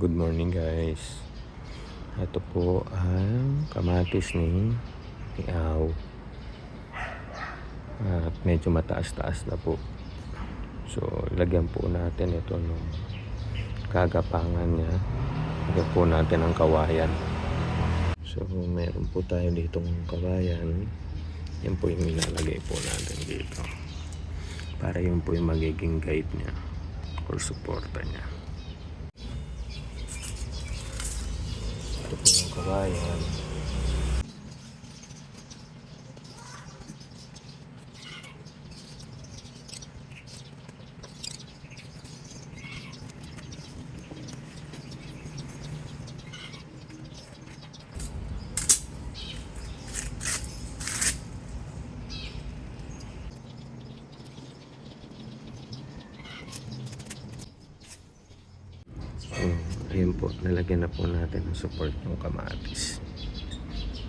Good morning guys. Ito po ang kamatis ni Tiaw. At medyo mataas-taas na po. So, ilagyan po natin ito nung kagapangan niya. Lagyan po natin ang kawayan. So, meron po tayo ditong kawayan. Yan po yung ilalagay po natin dito. Para yun po yung magiging guide niya or suporta niya. Ito po yung kawayan. So, ayun po, nalagyan na po natin ng support ng kamatis.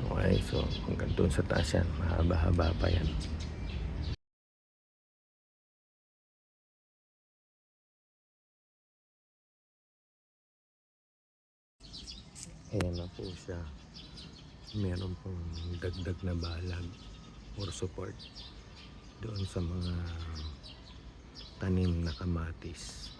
Okay, so hanggang doon sa taas yan, mahaba-haba pa yan. Ayan na po siya. Meron pong dagdag na balag or support doon sa mga tanim na kamatis.